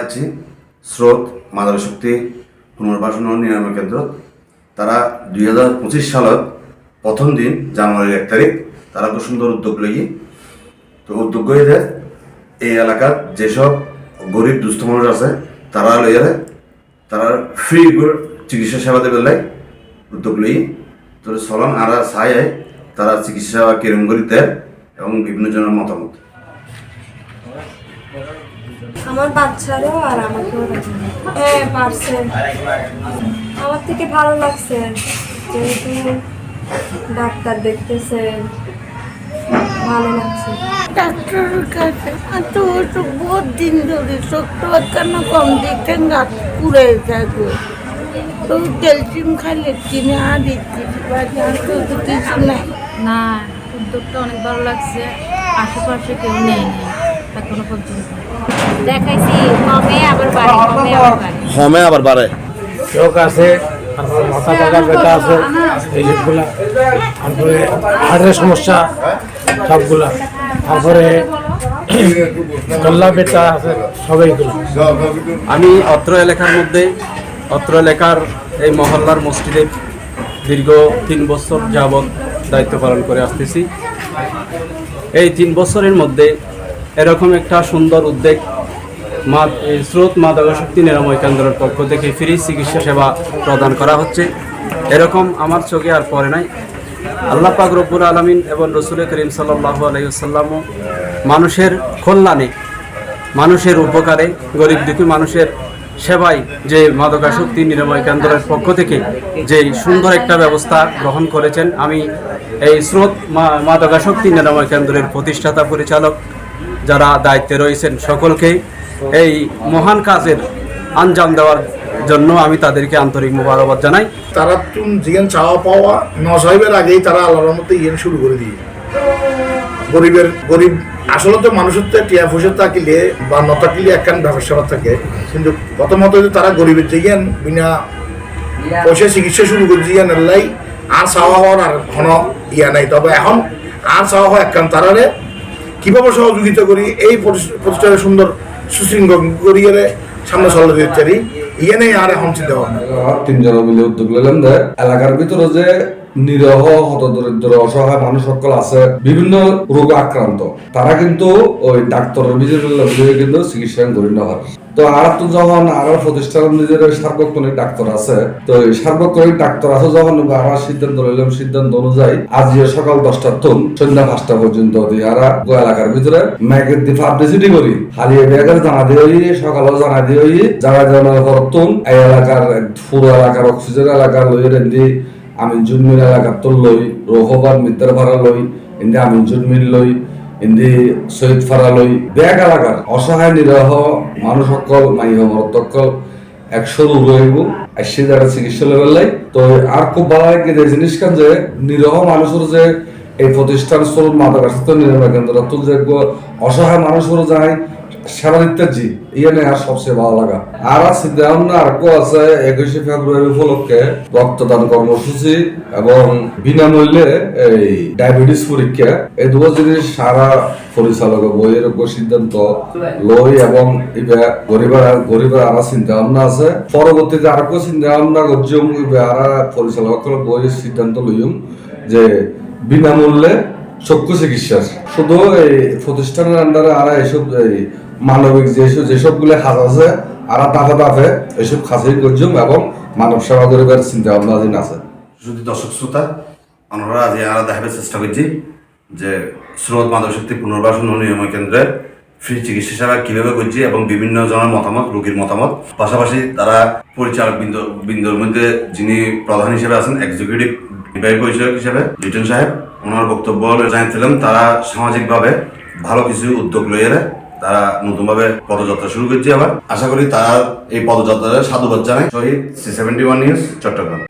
আছি। স্রোত মাদক শক্তি, পুনর্বাসন ও নিরাময় কেন্দ্র। তারা দুই হাজার পঁচিশ সালত প্রথম দিন, জানুয়ারির এক তারিখ, তারা খুব সুন্দর উদ্যোগ লই তো উদ্যোগ হয়ে এই এলাকার যেসব গরিব, দুস্থ মানুষ আছে, তারা লইয়া তারা ফ্রি চিকিৎসা সেবা দেবে লাই উদ্যোগ লই তো চলন আর চাই তারা চিকিৎসা সেবা কিরম করে দেয় এবং বিভিন্ন জনের মতামত। আমার বাচ্চারও আর আমাকেও হ্যাঁ পারছে। আমার থেকে ভালো লাগছে। যেহেতু ডাক্তার দেখতেছে ভালো লাগছে। ডাক্তারের কাছে বহুত দিন ধরে শক্ত কেন কম দেখেন গাছ পুড়ে যাবে তো ক্যালসিয়াম খাইলে কিনে আর দিচ্ছি তো কিছু নাই। না উদ্যোগটা অনেক ভালো লাগছে। আশেপাশে কেউ নেয়নি এখনও পর্যন্ত দেখাইছি কমে আবার বাড়ে কমে আবার বাড়ে। হমে আবার বাড়ে। চোখ আছে তারপরে মাথা টাকার ব্যথা আছে এই সবগুলা তারপরে হার্টের সমস্যা সবগুলা। তারপরে গল্লা ব্যথা আছে সবাইগুলো। আমি অত্র এলাকার মধ্যে অত্র এলাকার এই মহল্লার মসজিদে দীর্ঘ তিন বছর যাবৎ দায়িত্ব পালন করে আসতেছি। এই তিন বছরের মধ্যে এরকম একটা সুন্দর উদ্যোগ স্রোত মাদকাসক্তি নিরাময় কেন্দ্রের পক্ষ থেকে ফ্রি চিকিৎসা সেবা প্রদান করা হচ্ছে। এরকম আমার চোখে আর পড়ে নাই। আল্লাহ পাক রব্বুল আলমিন এবং রসুল করিম সাল্লাহু আলাইসাল্লামও মানুষের কল্যাণে, মানুষের উপকারে, গরিব দুঃখী মানুষের সেবায় যে মাদকাসক্তি নিরাময় কেন্দ্রের পক্ষ থেকে যে সুন্দর একটা ব্যবস্থা গ্রহণ করেছেন, আমি এই স্রোত মা- মাদকাসক্তি নিরাময় কেন্দ্রের প্রতিষ্ঠাতা পরিচালক যারা দায়িত্বে রয়েছেন সকলকে এই মহান কাজের আঞ্জাম দেওয়ার জন্য আমি তাদেরকে আন্তরিক মোবারকবাদ জানাই। তারা জিয়ান চাওয়া পাওয়া নসাইবের আগেই তারা আল্লাহর মতো ইয়েন শুরু করে দিয়ে। গরিবের, গরিব আসলে তো মানুষের তো টিয়া ফুসে থাকিলে বা ন থাকিলে একখান ব্যবসা থাকে। কিন্তু প্রথমত তারা গরিবের জিয়ান বিনা পয়সা চিকিৎসা শুরু করে জিয়ান এলাই আর চাওয়া হওয়ার আর ঘন ইয়া নাই। তবে এখন আর চাওয়া হয় একখান তারারে কীভাবে সহযোগিতা করি? এই প্রতিষ্ঠা- প্রতিষ্ঠানের সুন্দর সুশৃঙ্খল করিয়ে সামনে চলে পারি ইয়ে নেই আর এখন চিন্তা ভাবনা মিলে উদ্যোগ নিলাম যে, এলাকার ভিতরে যে নিরহ, হতদরিদ্র, অসহায় মানুষ সকল আছে, বিভিন্ন রোগ আক্রান্ত, তারা কিন্তু ওই ডাক্তারের বিজয় কিন্তু চিকিৎসা করি না হয় তো আর তো যখন আর প্রতিষ্ঠান নিজের সার্বক্ষণিক ডাক্তার আছে। তো সার্বক্ষণিক ডাক্তার আছে যখন আমার সিদ্ধান্ত নিলাম সিদ্ধান্ত অনুযায়ী আজ সকাল দশটার তুন সন্ধ্যা পাঁচটা পর্যন্ত দিয়ে আর গো এলাকার ভিতরে ম্যাগের দিয়ে পাবলিসিটি করি। হালিয়ে ব্যাগের জানা দিয়ে সকালেও জানা দিয়ে জানা জানার পর তুন এই এলাকার পুরো এলাকার, অক্সিজেন এলাকার লই রেন্দি আমিন জুনমিল এলাকার তোর লই রোহবার মিত্র ভাড়া লই ইন্দি আমিন জুনমিল লই ইন্দি শহীদ ফারালই ব্যাগ এলাকার অসহায়, নিরহ মানুষ সকল মাই মরতকল একশো রইব আসছে যারা চিকিৎসা লেভেল লাই তো আর খুব ভালো লাগে যে জিনিস কান যে নিরহ মানুষের যে এই প্রতিষ্ঠান স্বরূপ মাদকাসক্ত নিরাময় কেন্দ্র তো যে অসহায় মানুষের যায় সেবা দিতে জি ইয়ে নেই আর সবচেয়ে ভালো লাগা। আর আছে আছে একুশে ফেব্রুয়ারি উপলক্ষে রক্তদান কর্মসূচি এবং বিনামূল্যে এই ডায়াবেটিস পরীক্ষা। এই দুটো জিনিস সারা পরিচালক বইয়ের সিদ্ধান্ত লই এবং ইবে গরিবের গরিবের আর চিন্তা ভাবনা আছে। পরবর্তীতে আর কো চিন্তা ভাবনা করছিম আর পরিচালক বইয়ের সিদ্ধান্ত লইম যে বিনামূল্যে চক্ষু চিকিৎসা শুধু এই প্রতিষ্ঠানের আন্ডারে আর এইসব এই মানবিক যেসব যেসবগুলো হাত আছে, আর তাফে তাফে এইসব খাসি করছুম এবং মানব সেবা করিবার চিন্তা ভাবনা দিন আছে। যদি দর্শক শ্রোতা আমরা আজ আমরা দেখাবার চেষ্টা করছি যে স্রোত মাদক শক্তি পুনর্বাসন নিরাময় কেন্দ্রে ফ্রি চিকিৎসা সেবা কীভাবে করছি এবং বিভিন্ন জনের মতামত, রোগীর মতামত। পাশাপাশি তারা পরিচালক বৃন্দ বৃন্দর মধ্যে যিনি প্রধান হিসেবে আছেন এক্সিকিউটিভ নির্বাহী পরিচালক হিসেবে, লিটন সাহেব ওনার বক্তব্য জানিয়েছিলাম তারা সামাজিকভাবে ভালো কিছু উদ্যোগ লইয়ে তারা নতুনভাবে পদযাত্রা শুরু করছে আবার। আশা করি তারা এই পদযাত্রার সাধুবাদ জানায়। Shahid C seventy one news, Chattogram.